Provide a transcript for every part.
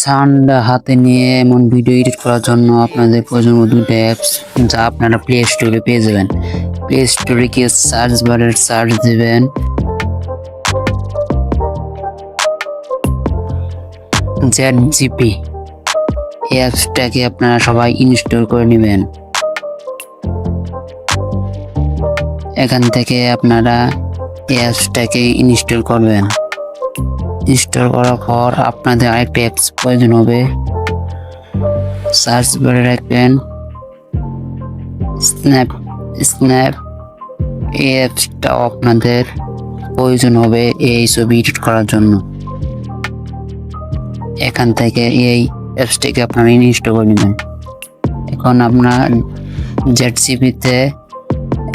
সান্ডা হাতে নিয়ে এমন ভিডিও এডিট করার জন্য আপনাদের প্রয়োজন দুটো অ্যাপস যা আপনারা প্লে স্টোরে পেয়ে যাবেন। প্লে স্টোরে গিয়ে সার্চ বারের সার্চ দেবেন। জেড জিপি এই অ্যাপসটাকে আপনারা সবাই ইনস্টল করে নেবেন। এখান থেকে আপনারা এই অ্যাপসটাকে ইনস্টল করবেন। ইনস্টল করার পর আপনাদের আরেকটা অ্যাপস প্রয়োজন হবে। সার্চ বারে রাখবেন। স্ন্যাপ স্ন্যাপ এই অ্যাপসটাও আপনাদের প্রয়োজন হবে এই ছবি এডিট করার জন্য। এখান থেকে এই অ্যাপসটিকে আপনারা ইনস্টল করে নেবেন। এখন আপনার জেড সিপিতে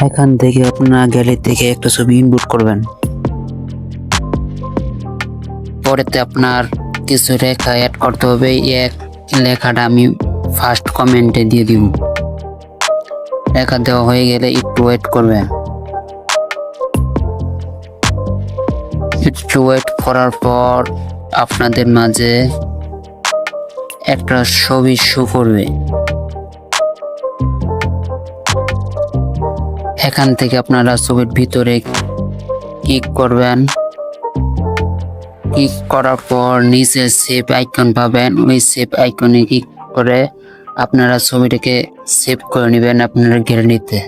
এখান থেকে আপনার গ্যালারি থেকে একটা ছবি ইনপুট করবেন। পরেতে আপনার কিছু রেখা অ্যাড করতে হবে। এক লেখাটা আমি ফার্স্ট কমেন্টে দিয়ে দিব। লেখা দেওয়া হয়ে গেলে একটু ওয়েট করবেন। একটু ওয়েট করার পর আপনাদের মাঝে একটা ছবি শো করবে। এখান থেকে আপনারা ছবির ভিতরে ক্লিক করবেন। ক্লিক করার পর নিচে সেভ আইকন পাবেন। ওই সেভ আইকনে ক্লিক করে আপনারা ছবিটাকে সেভ করে নেবেন আপনার গ্যালারিতে।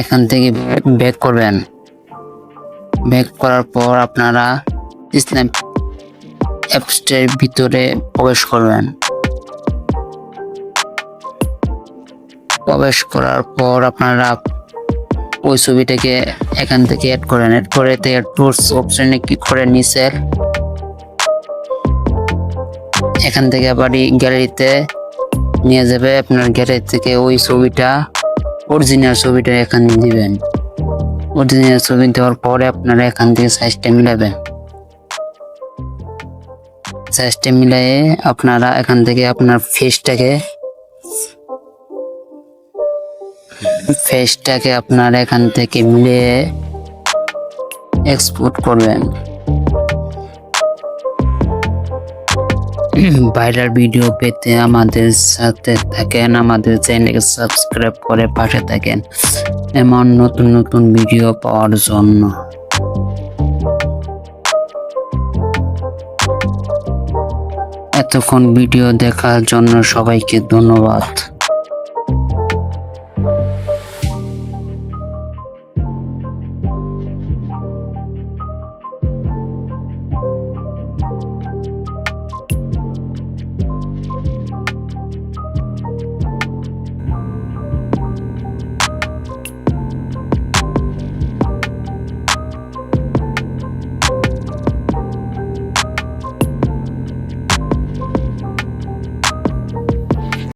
এখান থেকে ব্যাক করবেন। ব্যাক করার পর আপনারা স্ন্যাপ অ্যাপসটার ভিতরে প্রবেশ করবেন। প্রবেশ করার পর আপনারা ওই ছবিটাকে এখান থেকে অ্যাড করেন। অ্যাড করে টুলস অপশনে ক্লিক করে নিচের এখান থেকে আবার গ্যালারিতে নিয়ে যাবে। আপনার গ্যালারি থেকে ওই ছবিটা অরিজিনাল ছবিটা এখানে দিবেন। অরিজিনাল ছবি দেওয়ার পরে আপনারা এখান থেকে সাইজটা মিলাবেন। সাইজটা মিলিয়ে আপনারা এখান থেকে আপনার ফেসটাকে ফেসটাকে আপনার এখান থেকে মিলিয়ে এক্সপোর্ট করবেন। ভাইরাল ভিডিও পেতে আমাদের সাথে থাকেন, আমাদের চ্যানেলকে সাবস্ক্রাইব করে পাশে থাকেন। এমন নতুন নতুন ভিডিও পাওয়ার জন্য। এতক্ষণ ভিডিও দেখার জন্য সবাইকে ধন্যবাদ।